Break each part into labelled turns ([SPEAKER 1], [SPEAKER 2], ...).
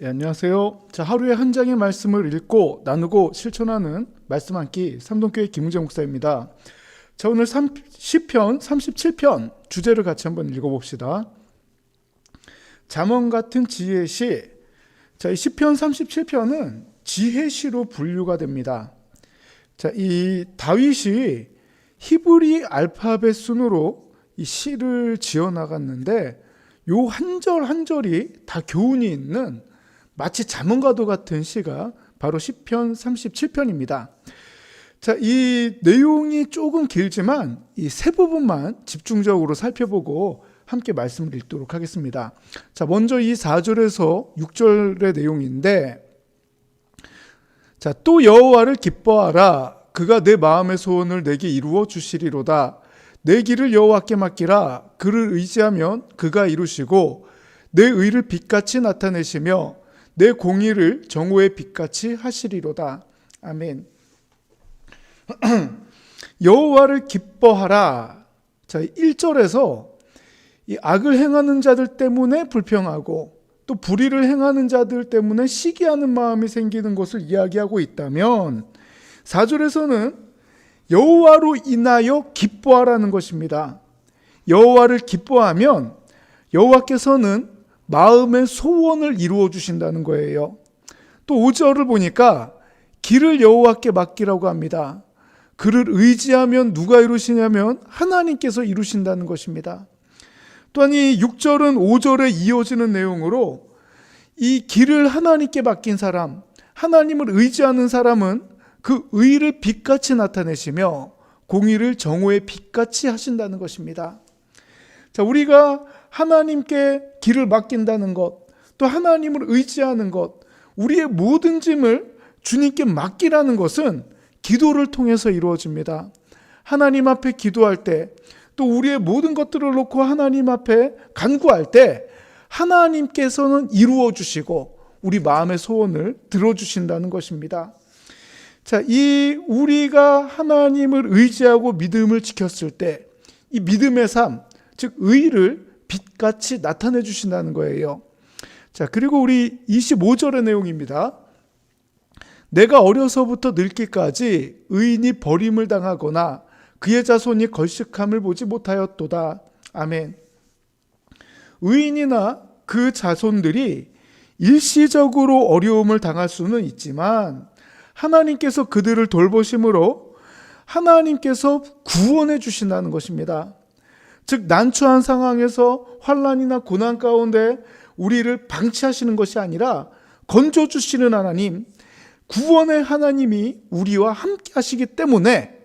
[SPEAKER 1] 예, 안녕하세요. 자, 하루에 한 장의 말씀을 읽고 나누고 실천하는 말씀 한끼 삼동교회 김웅재 목사입니다. 자, 오늘 3, 10편, 37편 주제를 같이 한번 읽어봅시다. 잠언 같은 지혜시. 자, 이 10편, 37편은 지혜시로 분류가 됩니다. 자, 이 다윗이 히브리 알파벳 순으로 이 시를 지어 나갔는데 요 한 절 한 절이 다 교훈이 있는 마치 잠언과도 같은 시가 바로 시편 37편입니다. 자, 이 내용이 조금 길지만 이 세 부분만 집중적으로 살펴보고 함께 말씀을 읽도록 하겠습니다. 자, 먼저 이 4절에서 6절의 내용인데 자, 또 여호와를 기뻐하라 그가 내 마음의 소원을 내게 이루어 주시리로다. 내 길을 여호와께 맡기라. 그를 의지하면 그가 이루시고 내 의를 빛같이 나타내시며 내 공의를 정오의 빛같이 하시리로다. 아멘. 여호와를 기뻐하라. 자, 1절에서 이 악을 행하는 자들 때문에 불평하고 또 불의를 행하는 자들 때문에 시기하는 마음이 생기는 것을 이야기하고 있다면 4절에서는 여호와로 인하여 기뻐하라는 것입니다. 여호와를 기뻐하면 여호와께서는 마음의 소원을 이루어 주신다는 거예요. 또 5절을 보니까 길을 여호와께 맡기라고 합니다. 그를 의지하면 누가 이루시냐면 하나님께서 이루신다는 것입니다. 또한 이 6절은 5절에 이어지는 내용으로 이 길을 하나님께 맡긴 사람, 하나님을 의지하는 사람은 그 의를 빛같이 나타내시며 공의를 정오의 빛같이 하신다는 것입니다. 자, 우리가 하나님께 길을 맡긴다는 것, 또 하나님을 의지하는 것, 우리의 모든 짐을 주님께 맡기라는 것은 기도를 통해서 이루어집니다. 하나님 앞에 기도할 때, 또 우리의 모든 것들을 놓고 하나님 앞에 간구할 때, 하나님께서는 이루어 주시고, 우리 마음의 소원을 들어 주신다는 것입니다. 자, 이 우리가 하나님을 의지하고 믿음을 지켰을 때, 이 믿음의 삶, 즉, 의를 빛같이 나타내 주신다는 거예요. 자, 그리고 우리 25절의 내용입니다. 내가 어려서부터 늙기까지 의인이 버림을 당하거나 그의 자손이 걸식함을 보지 못하였도다. 아멘. 의인이나 그 자손들이 일시적으로 어려움을 당할 수는 있지만 하나님께서 그들을 돌보심으로 하나님께서 구원해 주신다는 것입니다. 즉 난처한 상황에서 환란이나 고난 가운데 우리를 방치하시는 것이 아니라 건져 주시는 하나님, 구원의 하나님이 우리와 함께 하시기 때문에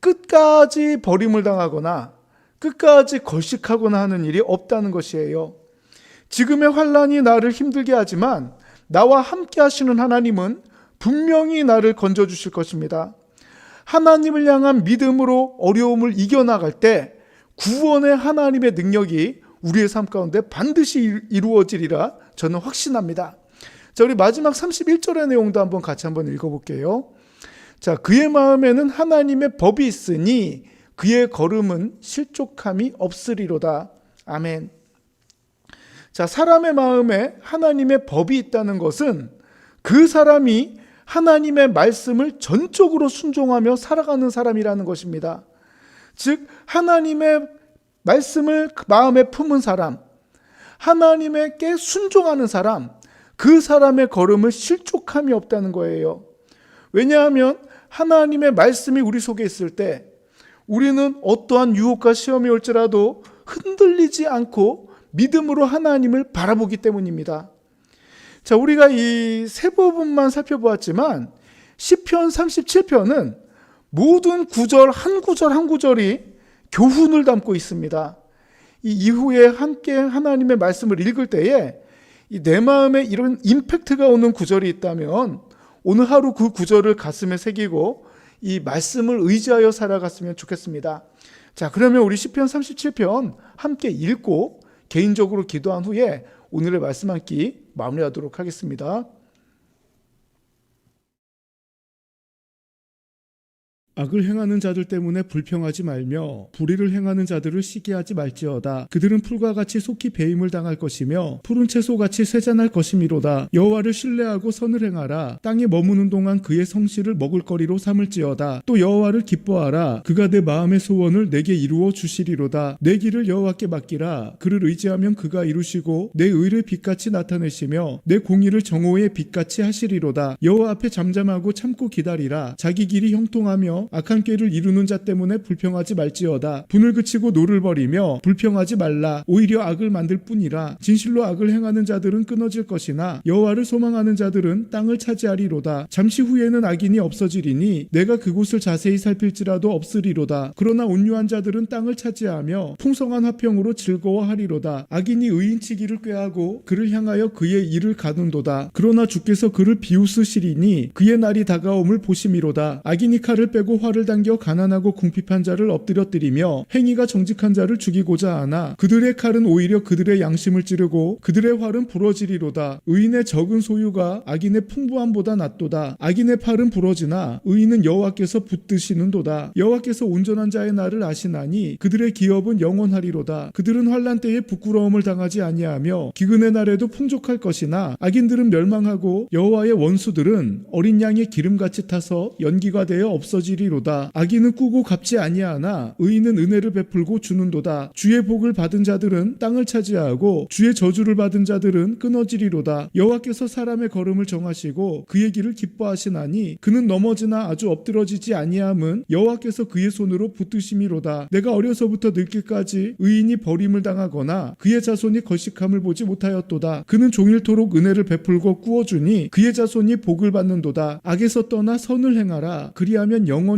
[SPEAKER 1] 끝까지 버림을 당하거나 끝까지 걸식하거나 하는 일이 없다는 것이에요. 지금의 환란이 나를 힘들게 하지만 나와 함께 하시는 하나님은 분명히 나를 건져 주실 것입니다. 하나님을 향한 믿음으로 어려움을 이겨나갈 때 구원의 하나님의 능력이 우리의 삶 가운데 반드시 이루어지리라 저는 확신합니다. 자, 우리 마지막 31절의 내용도 한번 같이 한번 읽어볼게요. 자, 그의 마음에는 하나님의 법이 있으니 그의 걸음은 실족함이 없으리로다. 아멘. 자, 사람의 마음에 하나님의 법이 있다는 것은 그 사람이 하나님의 말씀을 전적으로 순종하며 살아가는 사람이라는 것입니다. 즉, 하나님의 말씀을 마음에 품은 사람, 하나님에게 순종하는 사람, 그 사람의 걸음을 실족함이 없다는 거예요. 왜냐하면 하나님의 말씀이 우리 속에 있을 때 우리는 어떠한 유혹과 시험이 올지라도 흔들리지 않고 믿음으로 하나님을 바라보기 때문입니다. 자, 우리가 이 세 부분만 살펴보았지만 시편 37편은 모든 구절 한 구절 한 구절이 교훈을 담고 있습니다. 이 이후에 함께 하나님의 말씀을 읽을 때에 내 마음에 이런 임팩트가 오는 구절이 있다면 오늘 하루 그 구절을 가슴에 새기고 이 말씀을 의지하여 살아갔으면 좋겠습니다. 자, 그러면 우리 시편 37편 함께 읽고 개인적으로 기도한 후에 오늘의 말씀 한 끼 마무리하도록 하겠습니다.
[SPEAKER 2] 악을 행하는 자들 때문에 불평하지 말며 불의를 행하는 자들을 시기하지 말지어다. 그들은 풀과 같이 속히 배임을 당할 것이며 푸른 채소같이 쇠잔할 것이미로다. 여호와를 신뢰하고 선을 행하라. 땅에 머무는 동안 그의 성실을 먹을거리로 삼을지어다. 또 여호와를 기뻐하라. 그가 내 마음의 소원을 내게 이루어 주시리로다. 내 길을 여호와께 맡기라. 그를 의지하면 그가 이루시고 내 의를 빛같이 나타내시며 내 공의를 정오의 빛같이 하시리로다. 여호와 앞에 잠잠하고 참고 기다리라. 자기 길이 형통하며 악한 꾀를 이루는 자 때문에 불평하지 말지어다. 분을 그치고 노를 버리며 불평하지 말라. 오히려 악을 만들 뿐이라. 진실로 악을 행하는 자들은 끊어질 것이나 여호와를 소망하는 자들은 땅을 차지하리로다. 잠시 후에는 악인이 없어지리니 내가 그곳을 자세히 살필지라도 없으리로다. 그러나 온유한 자들은 땅을 차지하며 풍성한 화평으로 즐거워하리로다. 악인이 의인치기를 꾀하고 그를 향하여 그의 일을 가둔도다. 그러나 주께서 그를 비웃으시리니 그의 날이 다가옴을 보심이로다. 악인이 칼을 빼고 활을 당겨 가난하고 궁핍한 자를 엎드려뜨리며 행위가 정직한 자를 죽이고자 하나 그들의 칼은 오히려 그들의 양심을 찌르고 그들의 활은 부러지리로다. 의인의 적은 소유가 악인의 풍부함보다 낫도다. 악인의 팔은 부러지나 의인은 여호와께서 붙드시는도다. 여호와께서 온전한 자의 날을 아시나니 그들의 기업은 영원하리로다. 그들은 환란 때에 부끄러움을 당하지 아니하며 기근의 날에도 풍족할 것이나 악인들은 멸망하고 여호와의 원수들은 어린 양의 기름같이 타서 연기가 되어 없어지리 로다. 악인은 꾸고 갚지 아니하나 의인은 은혜를 베풀고 주는도다. 주의 복을 받은 자들은 땅을 차지하고 주의 저주를 받은 자들은 끊어지리로다. 여호와께서 사람의 걸음을 정하시고 그의 길을 기뻐하시나니 그는 넘어지나 아주 엎드러지지 아니함은 여호와께서 그의 손으로 붙드심이로다. 내가 어려서부터 늙기까지 의인이 버림을 당하거나 그의 자손이 거식함을 보지 못하였도다. 그는 종일토록 은혜를 베풀고 꾸어주니 그의 자손이 복을 받는도다. 악에서 떠나 선을 행하라. 그리하면 영원히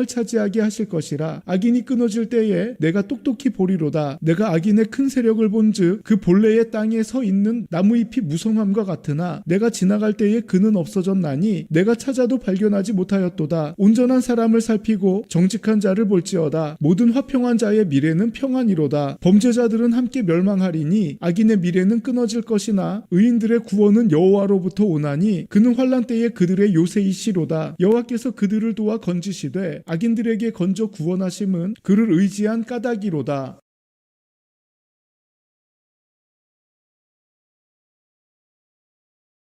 [SPEAKER 2] 땅을 차지하게 하실 것이라 악인이 끊어질 때에 내가 똑똑히 보리로다. 내가 악인의 큰 세력을 본즉 그 본래의 땅에 서 있는 나무잎이 무성함과 같으나 내가 지나갈 때에 그는 없어졌나니 내가 찾아도 발견하지 못하였도다. 온전한 사람을 살피고 정직한 자를 볼지어다. 모든 화평한 자의 미래는 평안이로다. 범죄자들은 함께 멸망하리니 악인의 미래는 끊어질 것이나 의인들의 구원은 여호와로부터 오나니 그는 환란 때에 그들의 요새이시로다. 여호와께서 그들을 도와 건지시되 악인들에게 건져 구원하심은 그를 의지한 까닭이로다